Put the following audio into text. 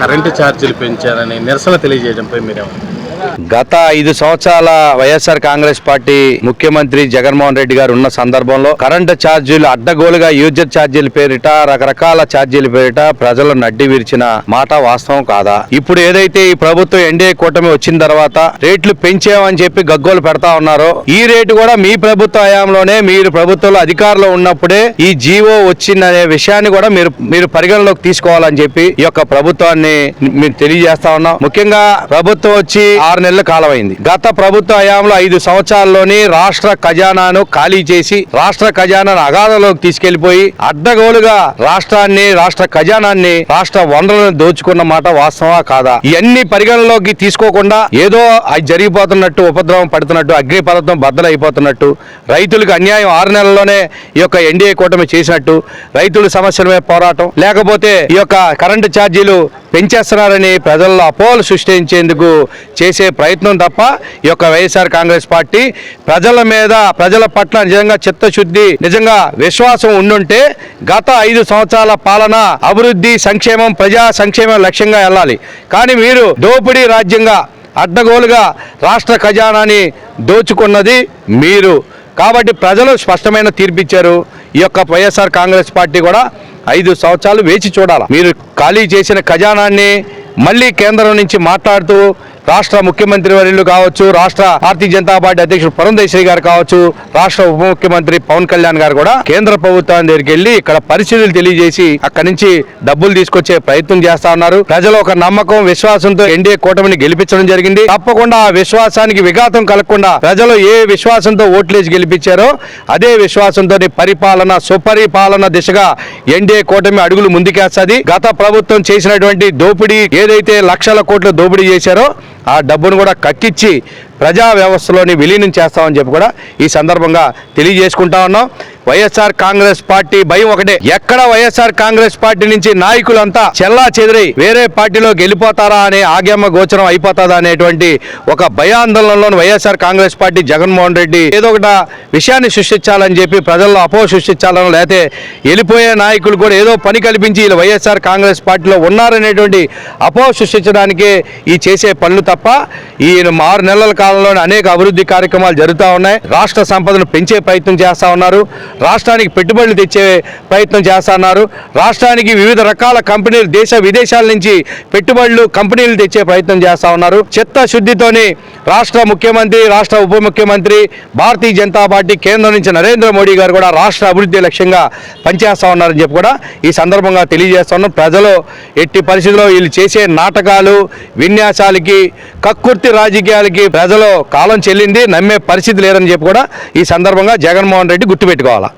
Current ఛార్జీలు పెంచారని నిరసన తెలియజేయడంపై మీరేమో గత ఐదు సంవత్సరాల వైఎస్ఆర్ కాంగ్రెస్ పార్టీ ముఖ్యమంత్రి జగన్మోహన్ రెడ్డి గారు ఉన్న సందర్భంలో కరెంటు ఛార్జీలు అడ్డగోలుగా యూజర్ ఛార్జీల పేరిట రకరకాల ఛార్జీల పేరిట ప్రజలు నడ్డి విరిచిన మాట వాస్తవం కాదా? ఇప్పుడు ఏదైతే ఈ ప్రభుత్వం ఎన్డీఏ కూటమి వచ్చిన తర్వాత రేట్లు పెంచామని చెప్పి గగ్గోలు పెడతా ఉన్నారో ఈ రేటు కూడా మీ ప్రభుత్వ హయాంలోనే మీరు ప్రభుత్వంలో అధికారంలో ఉన్నప్పుడే ఈ జీవో వచ్చిందనే విషయాన్ని కూడా మీరు మీరు పరిగణలోకి తీసుకోవాలని చెప్పి ఈ యొక్క ప్రభుత్వాన్ని మీరు తెలియజేస్తా ఉన్నాం. ముఖ్యంగా ప్రభుత్వం వచ్చి ఆరు నెలల కాలం అయింది గత ప్రభుత్వ హయాంలో ఐదు సంవత్సరాల్లోనే రాష్ట్ర ఖజానాను ఖాళీ చేసి రాష్ట్ర ఖజానాను అగాధలోకి తీసుకెళ్ళిపోయి అడ్డగోలుగా రాష్ట్రాన్ని రాష్ట్ర ఖజానాన్ని రాష్ట్ర వనరులను దోచుకున్న మాట వాస్తవా కాదా? ఇవన్నీ పరిగణలోకి తీసుకోకుండా ఏదో అది జరిగిపోతున్నట్టు ఉపద్రవం పడుతున్నట్టు అగ్నిపర్వతం బద్దలైపోతున్నట్టు రైతులకు అన్యాయం ఆరు నెలల్లోనే ఈ యొక్క ఎన్డీఏ కూటమి చేసినట్టు రైతుల సమస్యల మీద పోరాటం లేకపోతే ఈ యొక్క కరెంటు ఛార్జీలు పెంచేస్తున్నారని ప్రజల్లో అపోహలు సృష్టించేందుకు చేసే ప్రయత్నం తప్ప ఈ యొక్క వైఎస్ఆర్ కాంగ్రెస్ పార్టీ ప్రజల మీద ప్రజల పట్ల నిజంగా చిత్తశుద్ధి నిజంగా విశ్వాసం ఉండుంటే గత ఐదు సంవత్సరాల పాలన అభివృద్ధి సంక్షేమం ప్రజా సంక్షేమం లక్ష్యంగా వెళ్ళాలి. కానీ మీరు దోపిడీ రాజ్యంగా అడ్డగోలుగా రాష్ట్ర ఖజానాని దోచుకున్నది మీరు. కాబట్టి ప్రజలు స్పష్టమైన తీర్పిచ్చారు. ఈ యొక్క వైఎస్ఆర్ కాంగ్రెస్ పార్టీ కూడా ఐదు సంవత్సరాలు వేచి చూడాలి. మీరు ఖాళీ చేసిన ఖజానాన్ని మళ్ళీ కేంద్రం నుంచి మాట్లాడుతూ రాష్ట్ర ముఖ్యమంత్రి వర్యులు కావచ్చు రాష్ట్ర భారతీయ జనతా పార్టీ అధ్యక్షుడు పురంధేశ్వరి గారు కావచ్చు రాష్ట్ర ఉప ముఖ్యమంత్రి పవన్ కళ్యాణ్ గారు కూడా కేంద్ర ప్రభుత్వం దగ్గరికి వెళ్ళి ఇక్కడ పరిస్థితులు తెలియజేసి అక్కడి నుంచి డబ్బులు తీసుకొచ్చే ప్రయత్నం చేస్తా ఉన్నారు. ప్రజలు ఒక నమ్మకం విశ్వాసంతో ఎన్డీఏ కూటమిని గెలిపించడం జరిగింది. తప్పకుండా ఆ విశ్వాసానికి విఘాతం కలగకుండా ప్రజలు ఏ విశ్వాసంతో ఓట్లేసి గెలిపించారో అదే విశ్వాసంతో పరిపాలన సుపరిపాలన దిశగా ఎన్డీఏ కూటమి అడుగులు ముందుకేస్తుంది. గత ప్రభుత్వం చేసినటువంటి దోపిడీ ఏదైతే లక్షల కోట్లు దోపిడీ చేశారో ఆ డబ్బును కూడా కక్కిచ్చి ప్రజా వ్యవస్థలోని విలీనం చేస్తామని చెప్పి కూడా ఈ సందర్భంగా తెలియజేసుకుంటా ఉన్నాం. వైఎస్ఆర్ కాంగ్రెస్ పార్టీ భయం ఒకటే. ఎక్కడ వైఎస్ఆర్ కాంగ్రెస్ పార్టీ నుంచి నాయకులంతా చెల్లా చెదిరై వేరే పార్టీలో గెలిపోతారా అనే ఆగమ్మ గోచరం అయిపోతుందా అనేటువంటి ఒక భయాందోళనలో వైఎస్ఆర్ కాంగ్రెస్ పార్టీ జగన్మోహన్ రెడ్డి ఏదో ఒకట విషయాన్ని సృష్టించాలని చెప్పి ప్రజల్లో అపోహ సృష్టించాలని లేకపోతే వెళ్ళిపోయే నాయకులు కూడా ఏదో పని కల్పించి వీళ్ళు వైఎస్ఆర్ కాంగ్రెస్ పార్టీలో ఉన్నారనేటువంటి అపోహ సృష్టించడానికే ఈ చేసే పనులు తప్ప ఈయన ఆరు నెలల కాలంలోనే అనేక అభివృద్ధి కార్యక్రమాలు జరుగుతూ ఉన్నాయి. రాష్ట్ర సంపదను పెంచే ప్రయత్నం చేస్తా ఉన్నారు. రాష్ట్రానికి పెట్టుబడులు తెచ్చే ప్రయత్నం చేస్తూ ఉన్నారు. రాష్ట్రానికి వివిధ రకాల కంపెనీలు దేశ విదేశాల నుంచి పెట్టుబడులు కంపెనీలు తెచ్చే ప్రయత్నం చేస్తా ఉన్నారు. చిత్తశుద్ధితోని రాష్ట్ర ముఖ్యమంత్రి రాష్ట్ర ఉప ముఖ్యమంత్రి భారతీయ జనతా పార్టీ కేంద్రం నుంచి నరేంద్ర మోడీ గారు కూడా రాష్ట్ర అభివృద్ధి లక్ష్యంగా పనిచేస్తా ఉన్నారని చెప్పి కూడా ఈ సందర్భంగా తెలియజేస్తున్నాం ప్రజలు ఎట్టి పరిస్థితుల్లో వీళ్ళు చేసే నాటకాలు విన్యాసాలకి కక్కుర్తి రాజకీయాలకి ప్రజలు కాలం చెల్లింది నమ్మే పరిస్థితి లేదని చెప్పి కూడా ఈ సందర్భంగా జగన్మోహన్ రెడ్డి గుర్తుపెట్టుకోవాలి?